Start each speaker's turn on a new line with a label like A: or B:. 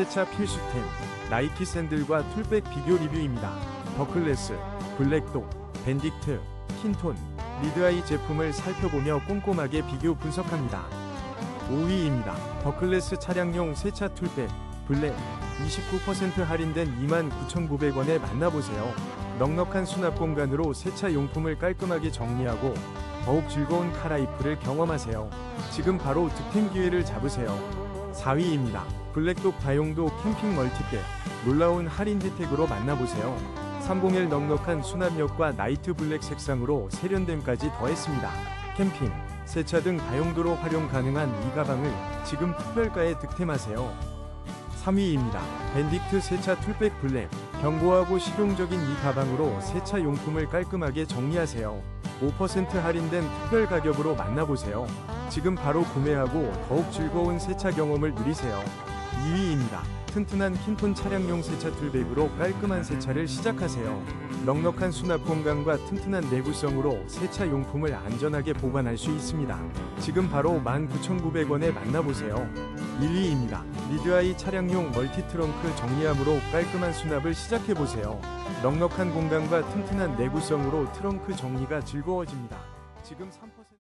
A: 세차 필수템 나이키 샌들과 툴백 비교 리뷰입니다. 더클래스, 블랙독, 밴딕트, 킨톤, 리드아이 제품을 살펴보며 꼼꼼하게 비교 분석합니다. 5위입니다. 더클래스 차량용 세차 툴백 블랙 29% 할인된 29,900원에 만나보세요. 넉넉한 수납 공간으로 세차 용품을 깔끔하게 정리하고 더욱 즐거운 카라이프를 경험하세요. 지금 바로 득템 기회를 잡으세요. 4위입니다. 블랙독 다용도 캠핑 멀티백 놀라운 할인 혜택으로 만나보세요. 301 넉넉한 수납력과 나이트 블랙 색상으로 세련됨까지 더했습니다. 캠핑, 세차 등 다용도로 활용 가능한 이 가방을 지금 특별가에 득템하세요. 3위입니다. 밴딕트 세차 툴백 블랙 견고하고 실용적인 이 가방으로 세차 용품을 깔끔하게 정리하세요. 5% 할인된 특별 가격으로 만나보세요. 지금 바로 구매하고 더욱 즐거운 세차 경험을 누리세요. 2위입니다. 튼튼한 킨톤 차량용 세차 툴백으로 깔끔한 세차를 시작하세요. 넉넉한 수납 공간과 튼튼한 내구성으로 세차 용품을 안전하게 보관할 수 있습니다. 지금 바로 19,900원에 만나보세요. 1위입니다. 리드아이 차량용 멀티 트렁크 정리함으로 깔끔한 수납을 시작해보세요. 넉넉한 공간과 튼튼한 내구성으로 트렁크 정리가 즐거워집니다. 지금 3%